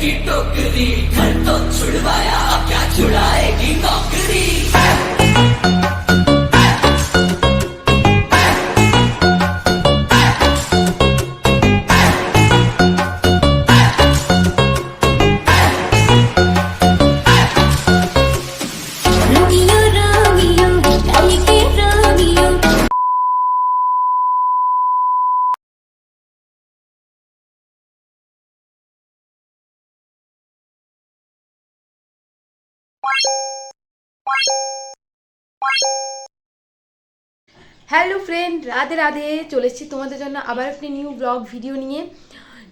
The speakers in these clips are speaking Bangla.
की टोकरी घर तो छुड़वाया क्या छुड़ाएगी হ্যালো ফ্রেন্ড রাধে রাধে। চলে এসেছি তোমাদের জন্য আবার একটি নিউ ব্লগ ভিডিও নিয়ে।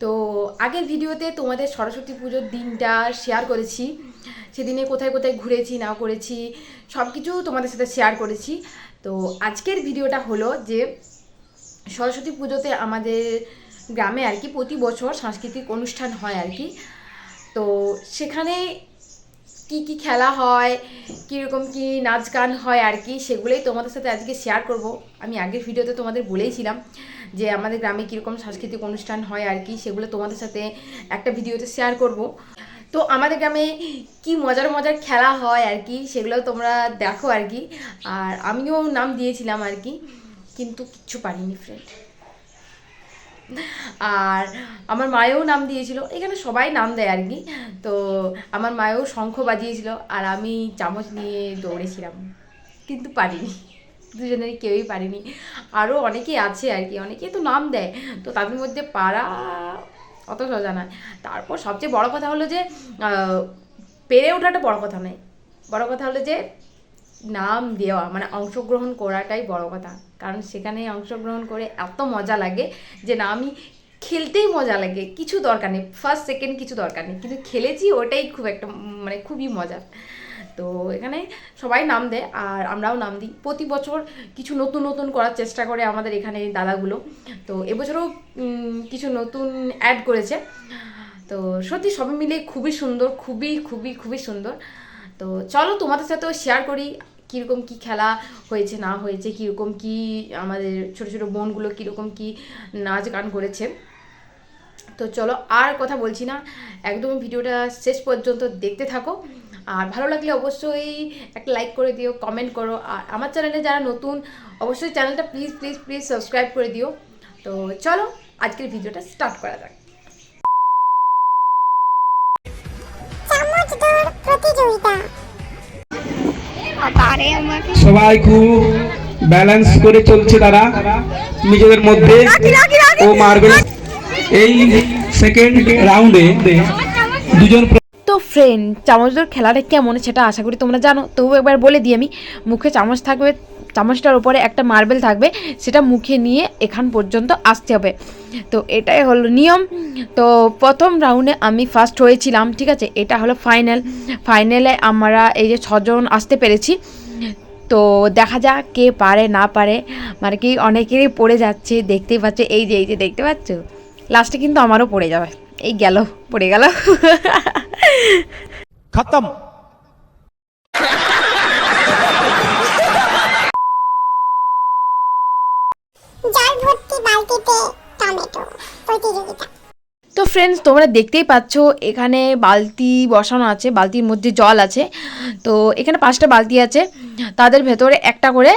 তো, আগের ভিডিওতে তোমাদের সরস্বতী পুজোর দিনটা শেয়ার করেছি। সেদিনে কোথায় কোথায় ঘুরেছি না করেছি সব কিছু তোমাদের সাথে শেয়ার করেছি। তো, আজকের ভিডিওটা হলো যে, সরস্বতী পুজোতে আমাদের গ্রামে আর কি প্রতি বছর সাংস্কৃতিক অনুষ্ঠান হয় আর কি। তো, সেখানে কি কি খেলা হয়, কীরকম কি নাচ গান হয় আর কি, সেগুলোই তোমাদের সাথে আজকে শেয়ার করব। আমি আগের ভিডিওতে তোমাদের বলেইছিলাম যে আমাদের গ্রামে কীরকম সাংস্কৃতিক অনুষ্ঠান হয় আর কি, সেগুলো তোমাদের সাথে একটা ভিডিওতে শেয়ার করব। তো আমাদের গ্রামে কি মজার মজার খেলা হয় আর কি, সেগুলো তোমরা দেখো আর কি। আর আমিও নাম দিয়েছিলাম আর কি, কিন্তু কিচ্ছু পারিনি ফ্রেন্ড আর আমার মায়েও নাম দিয়েছিল, এখানে সবাই নাম দেয় আর কি। তো আমার মায়েও শঙ্খ বাজিয়েছিল আর আমি চামচ নিয়ে দৌড়েছিলাম। কিন্তু পারিনি, দুজনেরই কেউই পারিনি। আরও অনেকেই আছে আর কি, অনেকেই তো নাম দেয়। তো তাদের মধ্যে পারা অত সোজা নয়। তারপর সবচেয়ে বড় কথা হলো যে পেরে ওঠাটা বড় কথা নয়। বড় কথা হলো যে নাম দেওয়া মানে অংশগ্রহণ করাটাই বড় কথা। কারণ সেখানে অংশগ্রহণ করে এত মজা লাগে যে না, আমি খেলতেই মজা লাগে, কিছু দরকার নেই। ফার্স্ট সেকেন্ড কিছু দরকার নেই। কিন্তু খেলেছি, ওটাই খুব একটা মানে খুবই মজার তো এখানে সবাই নাম দেয়, আর আমরাও নাম দিই। প্রতি বছর কিছু নতুন নতুন করার চেষ্টা করে আমাদের এখানে দাদাগুলো। তো এবছরও কিছু নতুন অ্যাড করেছে। তো সত্যি সবাই মিলে খুবই সুন্দর, খুবই খুবই খুবই সুন্দর। তো চলো তোমাদের সাথেও শেয়ার করি। কীরকম কি খেলা হয়েছে, না হয়েছে, কীরকম কি আমাদের ছোট ছোট বোনগুলো কীরকম কি নাচ গান করেছে। তো চলো আর কথা বলছি না, একদম ভিডিওটা শেষ পর্যন্ত দেখতে থাকো। আর ভালো লাগলে অবশ্যই একটা লাইক করে দিও কমেন্ট করো। আর আমার চ্যানেলে যারা নতুন, অবশ্যই চ্যানেলটা প্লিজ প্লিজ প্লিজ সাবস্ক্রাইব করে দিও। তো চলো আজকের ভিডিওটা স্টার্ট করা যাক। প্রতিযোগিতা। সবাই খুব ব্যালেন্স করে চলছে তারা নিজেদের মধ্যে ও মার্বেল এই সেকেন্ড রাউন্ডে দুজন তো ফ্রেন্ড দৌড় খেলাটা কেমন সেটা আশা করি তোমরা জানো। তবু একবার বলে দিই আমি মুখে চামচ থাকবে চামচটার উপরে একটা মার্বেল থাকবে, সেটা মুখে নিয়ে এখান পর্যন্ত আসতে হবে। তো এটাই হলো নিয়ম। তো প্রথম রাউন্ডে আমি ফার্স্ট হয়েছিলাম, ঠিক আছে? এটা হলো ফাইনাল ফাইনালে আমরা এই যে ছজন আসতে পেরেছি। তো দেখা যাক কে পারে, না পারে। মানে কি অনেকেরই পড়ে যাচ্ছে, দেখতেই পাচ্ছে। এই যে এই যে, দেখতে পাচ্ছ? লাস্টে কিন্তু আমারও পড়ে যাবে। এই গেল, পড়ে গেল। খতম। ফ্রেন্ডস তোমরা দেখতেই পাচ্ছ, এখানে বালতি বসানো আছে, বালতির মধ্যে জল আছে। তো এখানে পাঁচটা বালতি আছে, তাদের ভেতরে একটা করে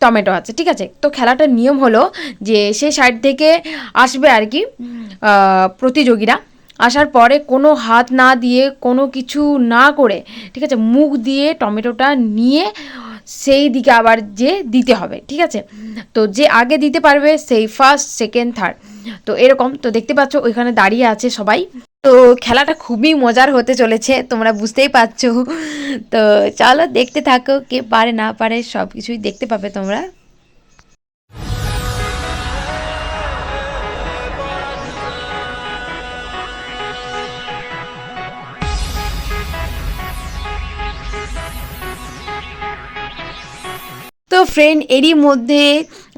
টমেটো আছে, ঠিক আছে? তো খেলাটার নিয়ম হলো যে, সেই সাইড থেকে আসবে আর কি প্রতিযোগীরা। আসার পরে কোনো হাত না দিয়ে কোনো কিছু না করে, ঠিক আছে, মুখ দিয়ে টমেটোটা নিয়ে সেই দিকে আবার যে দিতে হবে, ঠিক আছে? তো যে আগে দিতে পারবে সেই ফার্স্ট সেকেন্ড থার্ড তো এরকম, তো দেখতে পাচ্ছ ওইখানে দাঁড়িয়ে আছে সবাই। তো খেলাটা খুবই মজার হতে চলেছে, তোমরা বুঝতেই পারছ। তো চলো দেখতে থাকো, কে পারে না পারে সব কিছুই দেখতে পাবে তোমরা। ফ্রেন্ড এরই মধ্যে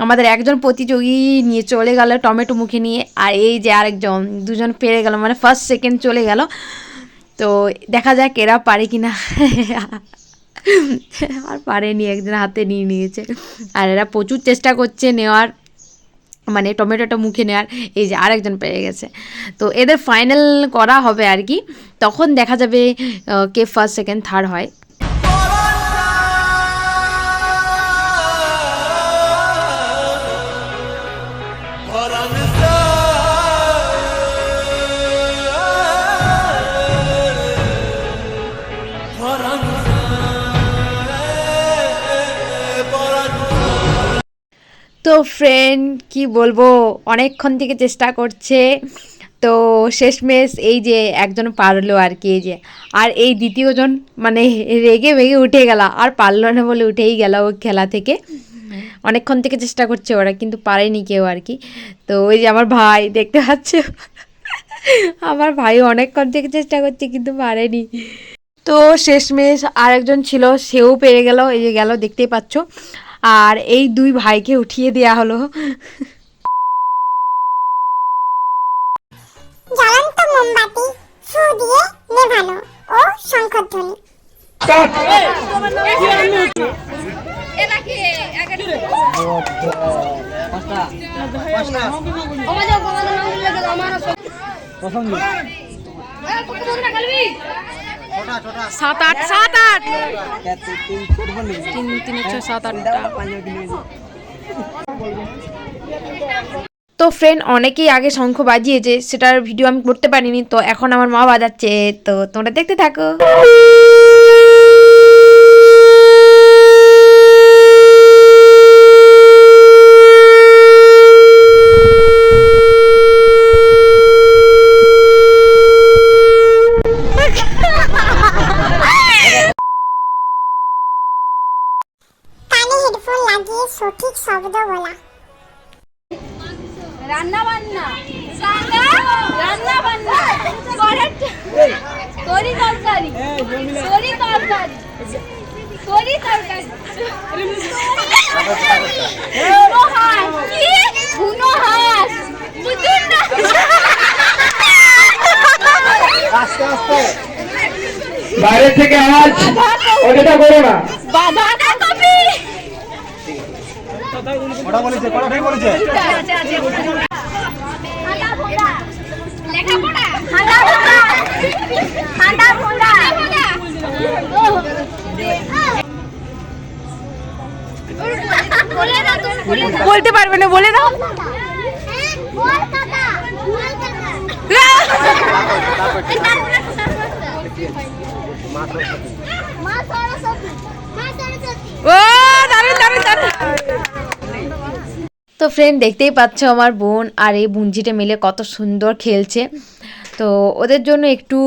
আমাদের একজন প্রতিযোগী নিয়ে চলে গেল টমেটো মুখে নিয়ে। আর এই যে আরেকজন, দুজন পেরে গেল মানে ফার্স্ট সেকেন্ড চলে গেল। তো দেখা যাক এরা পারে কি না আর পারেনি একজন হাতে নিয়ে নিয়েছে। আর এরা প্রচুর চেষ্টা করছে নেওয়ার মানে টমেটোটা মুখে নেওয়ার। এই যে আরেকজন পেয়ে গেছে। তো এদের ফাইনাল করা হবে আর কি। তখন দেখা যাবে কে ফার্স্ট সেকেন্ড থার্ড হয়। তো ফ্রেন্ড কি বলব, অনেকক্ষণ থেকে চেষ্টা করছে। তো শেষমেশ এই যে একজন পারল আর কি, এই যে। আর এই দ্বিতীয়জন মানে রেগে ভেগে উঠে গেল। আর পারল না বলে উঠেই গেল ও খেলা থেকে। অনেকক্ষণ থেকে চেষ্টা করছে ওরা, কিন্তু পারেনি কেউ আর কি। তো ওই যে আমার ভাই, দেখতে পাচ্ছ? আমার ভাই অনেকক্ষণ থেকে চেষ্টা করছে, কিন্তু পারেনি। তো শেষমেশ আরেকজন ছিল, সেও পেরে গেল, এই যে গেল, দেখতেই পাচ্ছ। আর এই দুই ভাইকে উঠিয়ে দেয়া হলো। জ্বলন্ত মোমবাতি ফু দিয়ে নেভানো ও শঙ্খধ্বনি সাত আট সাত আট। তিন তিন ছয় সাত আটটা তো ফ্রেন্ড অনেকেই আগে শঙ্খ বাজিয়েছে সেটার ভিডিও আমি করতে পারিনি তো এখন আমার মা বাজাচ্ছে তো তোমরা দেখতে থাকো। রান্না বান্না রান্না বান্না তরি তরকারি। তরি তরকারি। তরি তরকারি। বাইরে থেকে আওয়াজ। ওটা করো না। বলতে পারবে না বলে দাও। কলকাতা কলকাতা মা সরস্বতী মা সরস্বতী ও দারুণ দারুণ দারুণ। তো ফ্রেন্ড দেখতেই পাচ্ছ আমার বোন আর এই বুঞ্জিটা মিলে কত সুন্দর খেলছে। তো ওদের জন্য একটু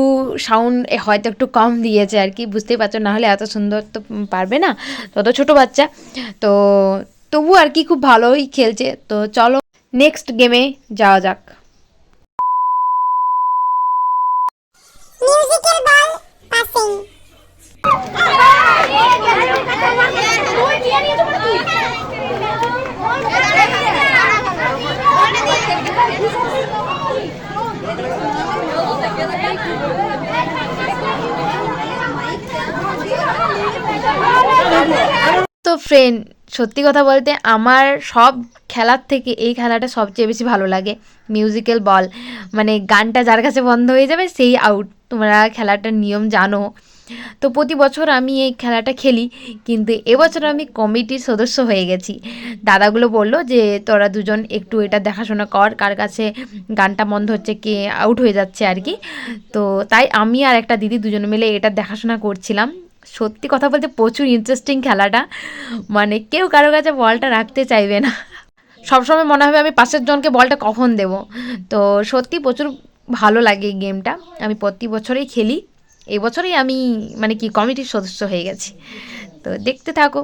সাউন্ড হয়তো একটু কম দিয়েছে আর কি বুঝতেই পারছ না হলে এত সুন্দর তো পারবে না তত ছোট বাচ্চা। তো তবু আর কি খুব ভালোই খেলছে তো চলো নেক্সট গেমে যাওয়া যাক। মিউজিক্যাল বল পাসিং ফ্রেন্ড সত্যি কথা বলতে আমার সব খেলার থেকে এই খেলাটা সবচেয়ে বেশি ভালো লাগে। মিউজিক্যাল বল মানে গানটা যার কাছে বন্ধ হয়ে যাবে সেই আউট তোমরা খেলাটার নিয়ম জানো। তো প্রতি বছর আমি এই খেলাটা খেলি, কিন্তু এবছর আমি কমিটির সদস্য হয়ে গেছি। দাদাগুলো বলল যে, তোরা দুজন একটু এটা দেখাশোনা কর, কার কাছে গানটা বন্ধ হচ্ছে, কে আউট হয়ে যাচ্ছে আর কি। তো তাই আমি আর একটা দিদি দুজন মিলে এটা দেখাশোনা করছিলাম। সত্যি কথা বলতে প্রচুর ইন্টারেস্টিং খেলাটা। মানে কেউ কারও কাছে বলটা রাখতে চাইবে না। সবসময় মনে হবে আমি পাশের জনকে বলটা কখন দেব। তো সত্যি প্রচুর ভালো লাগে এই গেমটা আমি প্রতি বছরেই খেলি। এই বছরেই আমি মানে কি, কমিটির সদস্য হয়ে গেছি। তো দেখতে থাকো।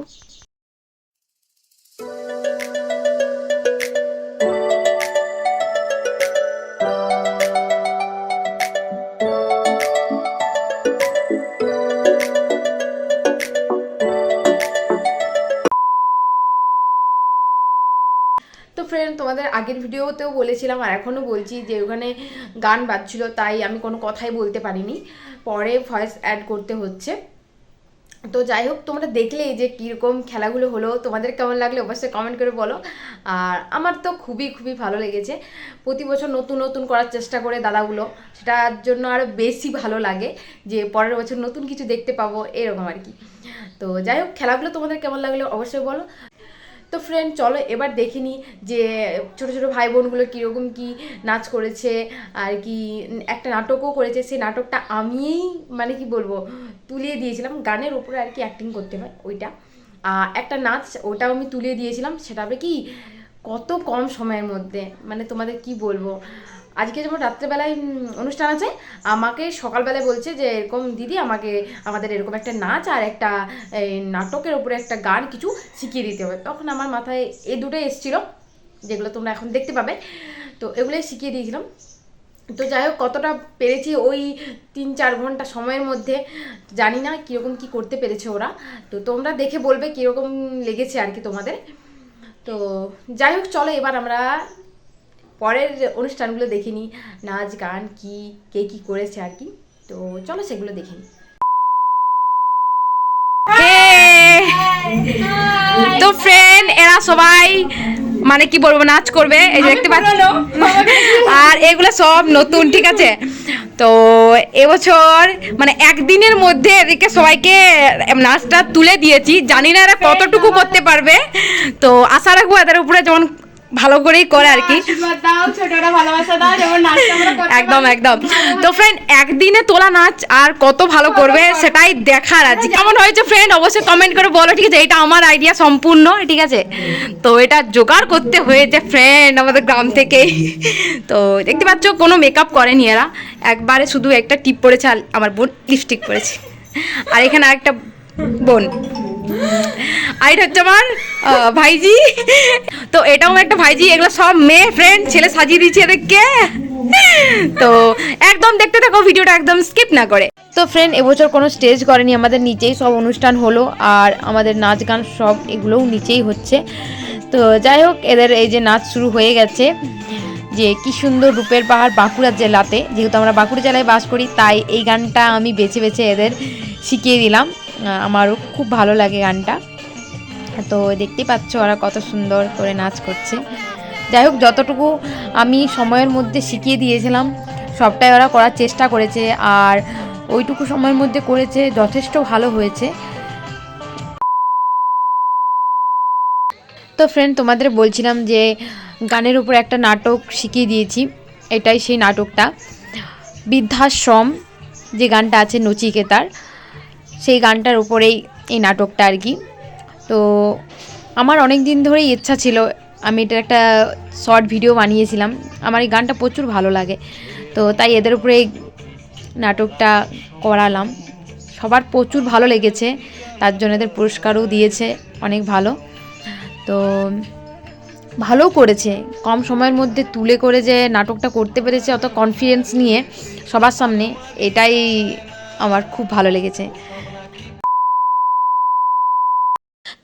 আগের ভিডিওতেও বলেছিলাম আর এখনও বলছি যে ওখানে গান বাজছিল, তাই আমি কোনো কথাই বলতে পারিনি। পরে ভয়েস অ্যাড করতে হচ্ছে। তো যাই হোক, তোমরা দেখলেই যে কীরকম খেলাগুলো হলো। তোমাদের কেমন লাগল অবশ্যই কমেন্ট করে বলো। আর আমার তো খুবই খুবই ভালো লেগেছে। প্রতি বছর নতুন নতুন করার চেষ্টা করে দাদাগুলো। সেটার জন্য আরও বেশি ভালো লাগে যে পরের বছর নতুন কিছু দেখতে পাবো, এরকম আর কি। তো যাই হোক, খেলাগুলো তোমাদের কেমন লাগল অবশ্যই বলো। তো ফ্রেন্ড চলো এবার দেখে নিই যে ছোটো ছোটো ভাই বোনগুলো কীরকম কি নাচ করেছে আর কি, একটা নাটকও করেছে। সেই নাটকটা আমিই মানে কি বলব, তুলিয়ে দিয়েছিলাম। গানের উপরে আর কি অ্যাক্টিং করতে হয় ওইটা। একটা নাচ ওটাও আমি তুলিয়ে দিয়েছিলাম। সেটা কি, কত কম সময়ের মধ্যে মানে তোমাদের কি বলব? আজকে যেমন রাত্রেবেলায় অনুষ্ঠান আছে, আমাকে সকালবেলায় বলছে যে, এরকম দিদি আমাকে, আমাদের এরকম একটা নাচ আর একটা নাটকের ওপরে একটা গান কিছু শিখিয়ে দিতে হবে। তখন আমার মাথায় এই দুটোই এসেছিল, যেগুলো তোমরা এখন দেখতে পাবে। তো এগুলোই শিখিয়ে দিয়েছিলাম। তো যাই হোক, কতটা পেরেছি ওই তিন চার ঘণ্টা সময়ের মধ্যে, জানি না কীরকম কি করতে পেরেছে ওরা। তো তোমরা দেখে বলবে কীরকম লেগেছে আর কি তোমাদের। তো যাই হোক, চলো এবার আমরা পরের অনুষ্ঠানগুলো দেখে নিই নাচ গান কি কে কি করেছে আর কি। তো চলো সেগুলো দেখে নিই তো ফ্রেন্ড এরা সবাই মানে কি বলব নাচ করবে। এই যে দেখতে পাচ্ছ আর এগুলো সব নতুন ঠিক আছে? তো এবছর মানে একদিনের মধ্যে এদিকে সবাইকে নাচটা তুলে দিয়েছি। জানি না এরা কতটুকু করতে পারবে। তো আশা রাখব এদের উপরে যেমন ভালো করেই করে আর কি। একদম একদম। তো ফ্রেন্ড একদিনে তোলা নাচ আর কত ভালো করবে সেটাই দেখার আছে কেমন হয়েছে ফ্রেন্ড অবশ্যই কমেন্ট করে বলো ঠিক আছে? এটা আমার আইডিয়া সম্পূর্ণ ঠিক আছে? তো এটা জোগাড় করতে হয়েছে ফ্রেন্ড আমাদের গ্রাম থেকে। তো দেখতে পাচ্ছ কোনো মেকআপ করেনি এরা। একবারে শুধু একটা টিপ পড়েছে আর আমার বোন লিপস্টিক পরেছে। আর এখানে আরেকটা বোন। আমার ভাইজি। তো এটাও একটা ভাইজি, এগুলো সব মেয়ে ফ্রেন্ড ছেলে সাজিয়ে দিচ্ছে এদেরকে। তো একদম দেখতে থাকো, ভিডিওটা একদম স্কিপ না করে। তো ফ্রেন্ড এবছর কোনো স্টেজ করেনি, আমাদের নিচেই সব অনুষ্ঠান হলো, আর আমাদের নাচ গান সব এগুলোও নিচেই হচ্ছে। তো যাই হোক, এদের এই যে নাচ শুরু হয়ে গেছে, যে কি সুন্দর রূপের পাহাড় বাঁকুড়া জেলাতে। যেহেতু আমরা বাঁকুড়া জেলায় বাস করি, তাই এই গানটা আমি বেছে বেছে এদের শিখিয়ে দিলাম। আমারও খুব ভালো লাগে গানটা। তো দেখতেই পাচ্ছ ওরা কত সুন্দর করে নাচ করছে। যাই হোক, যতটুকু আমি সময়ের মধ্যে শিখিয়ে দিয়েছিলাম, সবটাই ওরা করার চেষ্টা করেছে আর ওইটুকু সময়ের মধ্যে করেছে, যথেষ্ট ভালো হয়েছে। তো ফ্রেন্ড তোমাদের বলছিলাম যে গানের উপর একটা নাটক শিখিয়ে দিয়েছি, এটাই সেই নাটকটা। বৃদ্ধাশ্রম যে গানটা আছে নচিকেতার সেই গানটার উপরেই এই নাটকটা আর কি। তো আমার অনেক দিন ধরেই ইচ্ছা ছিল, আমি এটা একটা শর্ট ভিডিও বানিয়েছিলাম। আমার এই গানটা প্রচুর ভালো লাগে। তো তাই এদের উপরে নাটকটা করালাম। সবার প্রচুর ভালো লেগেছে, তার জন্য এদের পুরস্কারও দিয়েছে, অনেক ভালো। তো ভালো করেছে। কম সময়ের মধ্যে তুলে করে যে নাটকটা করতে পেরেছে, অত কনফিডেন্স নিয়ে সবার সামনে, এটাই আমার খুব ভালো লেগেছে।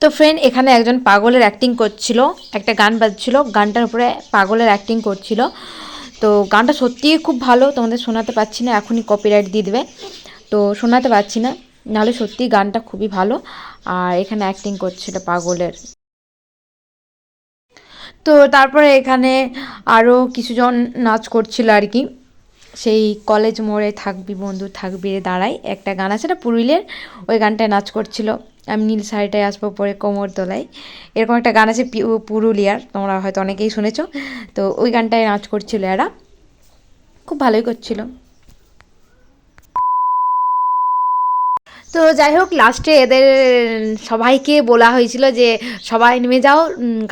তো ফ্রেন্ড এখানে একজন পাগলের অ্যাক্টিং করছিল, একটা গান বাজছিল, গানটার উপরে পাগলের অ্যাক্টিং করছিল। তো গানটা সত্যিই খুব ভালো, তোমাদের শোনাতে পারছি না, এখনই কপিরাইট দিয়ে দেবে। তো শোনাতে পারছি না, নাহলে সত্যিই গানটা খুবই ভালো। আর এখানে অ্যাক্টিং করছিল পাগলের। তো তারপরে এখানে আরও কিছুজন নাচ করছিল আর কি। সেই কলেজ মোড়ে থাকবি বন্ধু, থাকবি দাঁড়াই। একটা গান আছে না পুরুলের ওই গানটায় নাচ করছিল। আমি নীল শাড়িটায় আসব পরে কোমর তোলাই এরকম একটা গান আছে পুরুলিয়ার, তোমরা হয়তো অনেকেই শুনেছ। তো ওই গানটায় নাচ করছিল এরা। খুব ভালোই করছিল। তো যাই হোক লাস্টে এদের, সবাইকে বলা হয়েছিল যে, সবাই নেমে যাও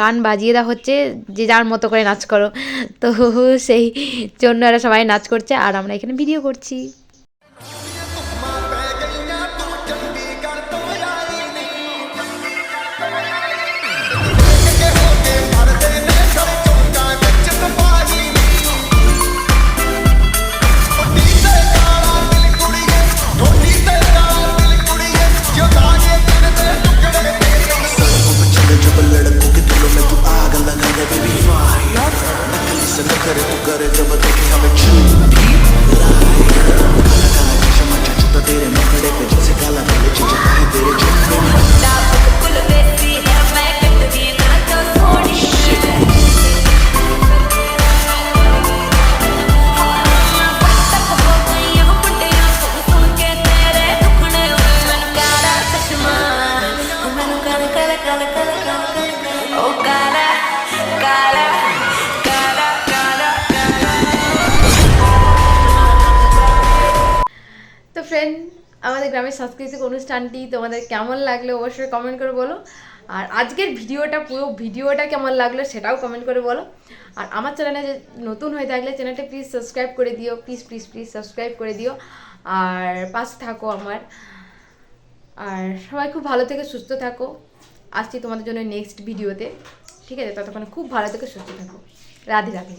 গান বাজিয়ে দেওয়া হচ্ছে, যে যার মতো করে নাচ করো। তো সেই জন্য এরা সবাই নাচ করছে, আর আমরা এখানে ভিডিও করছি। অনুষ্ঠানটি তোমাদের কেমন লাগল অবশ্যই কমেন্ট করে বলো। আর আজকের ভিডিওটা, পুরো ভিডিওটা কেমন লাগল সেটাও কমেন্ট করে বলো। আর আমার চ্যানেলে যে নতুন হয়ে থাকলে চ্যানেলটা প্লিজ সাবস্ক্রাইব করে দিও প্লিজ প্লিজ প্লিজ সাবস্ক্রাইব করে দিও। আর পাশে থাকো আমার। আর সবাই খুব ভালো থেকে, সুস্থ থাকো। আসছি তোমাদের জন্য নেক্সট ভিডিওতে। ঠিক আছে, ততক্ষণে খুব ভালো থেকে, সুস্থ থাকো। রাধে রাধে।